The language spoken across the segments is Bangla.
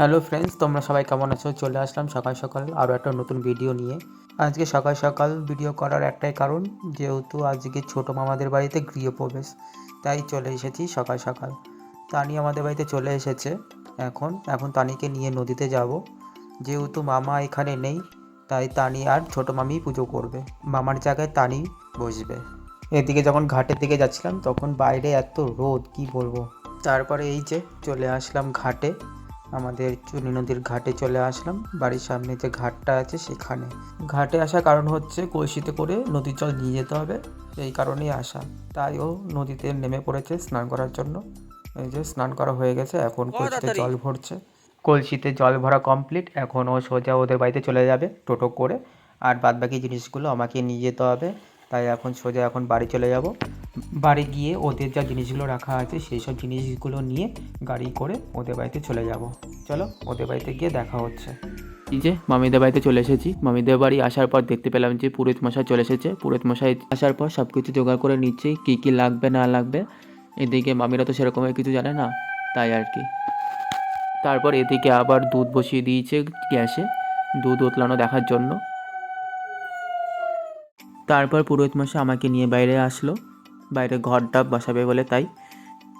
হ্যালো ফ্রেন্ডস, তোমরা সবাই কেমন আছো? চলে আসলাম সকাল সকাল আরও একটা নতুন ভিডিও নিয়ে। আজকে সকাল সকাল ভিডিও করার একটাই কারণ, যেহেতু আজকে ছোটো মামাদের বাড়িতে গৃহপ্রবেশ, তাই চলে এসেছি সকাল সকাল। তানি আমাদের বাড়িতে চলে এসেছে এখন এখন তানিকে নিয়ে নদীতে যাব। যেহেতু মামা এখানে নেই, তাই তানি আর ছোটো মামি পুজো করবে। মামার জায়গায় তানি বসবে। এদিকে যখন ঘাটের দিকে যাচ্ছিলাম, তখন বাইরে এত রোদ, কি বলব? তারপরে এই যে চলে আসলাম ঘাটে। আমাদের চুনি নদীর ঘাটে চলে আসলাম। বাড়ির সামনে যে ঘাটটা আছে সেখানে। ঘাটে আসার কারণ হচ্ছে কলসিতে করে নদীর জল নিয়ে যেতে হবে। এই কারণেই আসা। তাই ও নদীতে নেমে পড়েছে স্নান করার জন্য। এই যে স্নান করা হয়ে গেছে এখন কলসিতে জল ভরছে। কলসিতে জল ভরা কমপ্লিট এখন ও সোজা ওদের বাড়িতে চলে যাবে টোটো করে। আর বাদবাকি জিনিসগুলো আমাকে নিয়ে যেতে হবে। তাই এখন সোজা এখন বাড়ি চলে যাব। বাড়ি গিয়ে ওদের যা জিনিসগুলো রাখা আছে, সেই সব জিনিসগুলো নিয়ে গাড়ি করে ওদের বাড়িতে চলে যাব। চলো, ওদের বাড়িতে গিয়ে দেখা হচ্ছে। এই যে, মামিদের বাড়িতে চলে এসেছি। মামিদের বাড়ি আসার পর দেখতে পেলাম যে পুরোহিত মশাই চলে এসেছে। পুরোহিত মশাই আসার পর সব কিছু জোগাড় করে নিচ্ছে, কী কী লাগবে, না লাগবে। এদিকে মামিরা তো সেরকমের কিছু জানে না, তাই আর কি। তারপর এদিকে আবার দুধ বসিয়ে দিয়েছে গ্যাসে, দুধ উতলানো দেখার জন্য। তারপর পুরোহিত মশাই আমাকে নিয়ে বাইরে আসলো। বাইরে ঘর ডাব বসাবে বলে তাই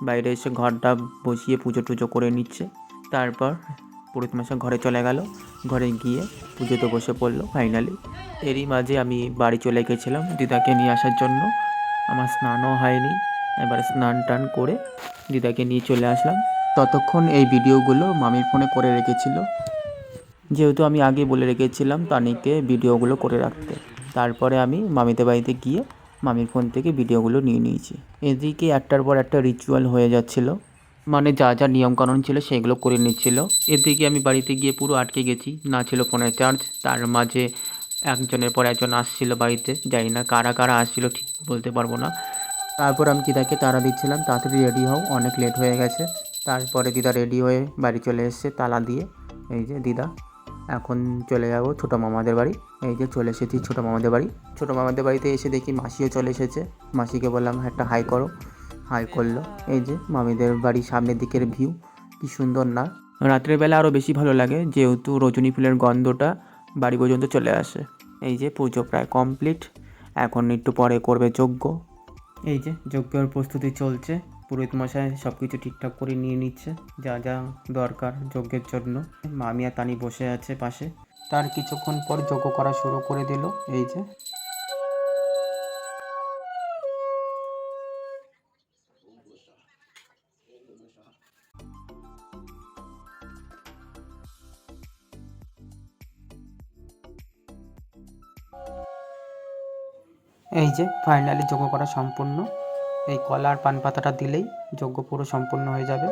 বাইরে এসে ঘর ডাব বসিয়ে পুজো টুজো করে নিচ্ছে। তারপর পুরোহিত মশাই ঘরে চলে গেল। ঘরে গিয়ে পুজোতে বসে পড়ল ফাইনালি এরই মাঝে আমি বাড়ি চলে গেছিলাম দিদাকে নিয়ে আসার জন্য। আমার স্নানও হয়নি। এবার স্নান টান করে দিদাকে নিয়ে চলে আসলাম। ততক্ষণ এই ভিডিওগুলো মামির ফোনে করে রেখেছিল। যেহেতু আমি আগে বলে রেখেছিলাম তানিকে ভিডিওগুলো করে রাখতে। তারপরে আমি মামিদের বাড়িতে গিয়ে মামির ফোন থেকে ভিডিওগুলো নিয়ে নিয়েছি। এদিকে একটার পর একটা রিচুয়াল হয়ে যাচ্ছিল। মানে যা যা নিয়মকানুন ছিল সেগুলো করে নিচ্ছিল। এদিকে আমি বাড়িতে গিয়ে পুরো আটকে গেছি। না ছিল ফোনের চার্জ তার মাঝে একজনের পর একজন আসছিল বাড়িতে। জানি না কারা কারা আসছিল, ঠিক বলতে পারব না। তারপর আমি দিদাকে তাড়া দিচ্ছিলাম তাড়াতাড়ি রেডি হও, অনেক লেট হয়ে গেছে। তারপরে দিদা রেডি হয়ে বাড়ি চলে এসেছে তালা দিয়ে। এই যে দিদা। এখন চলে যাব ছোটো মামাদের বাড়ি। এই যে চলে এসেছি ছোটো মামাদের বাড়ি। ছোটো মামাদের বাড়িতে এসে দেখি মাসিও চলে এসেছে। মাসিকে বললাম "হ্যাঁ, একটা হাই করো। হাই করল। এই যে মামিদের বাড়ির সামনের দিকের ভিউ কি সুন্দর না? রাত্রের বেলা আরও বেশি ভালো লাগে যেহেতু রজনী ফুলের গন্ধটা বাড়ি পর্যন্ত চলে আসে। এই যে পুজো প্রায় কমপ্লিট এখন একটু পরে করবে যজ্ঞ। এই যে যজ্ঞের প্রস্তুতি চলছে। পুরোহিত মশাই সব কিছু ঠিকঠাক করে নিয়ে নিচ্ছে, যা যা দরকার যজ্ঞের জন্য। মামি আর তানি বসে আছে পাশে। তার কিছুক্ষণ পর যজ্ঞ করা শুরু করে দিল, এই যে। এই যে ফাইনালি যোগ করা সম্পূর্ণ। এই কলা আর পান পাতাটা দিলেই যজ্ঞ পুরো সম্পূর্ণ হয়ে যাবে।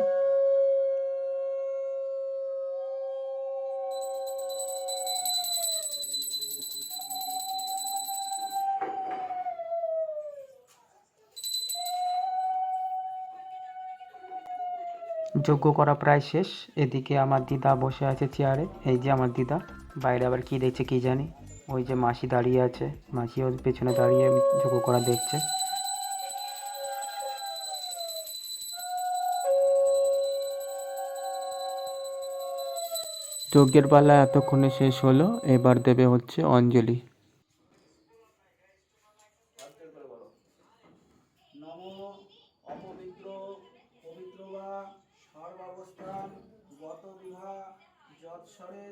যজ্ঞ করা প্রায় শেষ। এদিকে আমার দিদা বসে আছে চেয়ারে। এই যে আমার দিদা, বাইরে আবার কি দেখছে কি জানি। ওই যে মাসি দাঁড়িয়ে আছে। মাসি ওর পেছনে দাঁড়িয়ে যজ্ঞ করা দেখছে। যজ্ঞের পালা এতক্ষণে শেষ হলো, এবার দেবে হচ্ছে অঞ্জলি। নম অপবিত্র, পবিত্র বা সর্বাবস্থান, গত বিভা, যৎসরে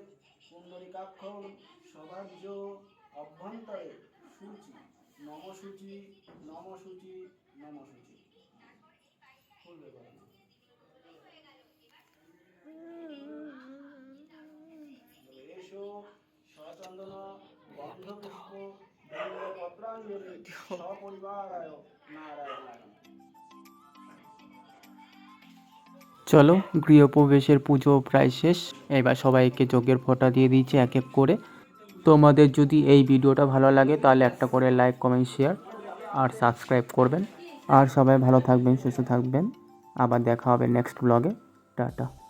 কুণ্ডলিকাক্ষ সবার্য অভ্যন্তরে, সূচি। নম সূচি নম চলো গৃহপ্রবেশের পুজো প্রায় শেষ। এবার সবাইকে যজ্ঞের ফোঁটা দিয়ে দিয়েছি এক এক করে। তোমাদের যদি এই ভিডিওটা ভালো লাগে, তাহলে একটা করে লাইক কমেন্ট শেয়ার আর সাবস্ক্রাইব করবেন। আর সবাই ভালো থাকবেন, সুস্থ থাকবেন। আবার দেখা হবে নেক্সট ব্লগে টাটা।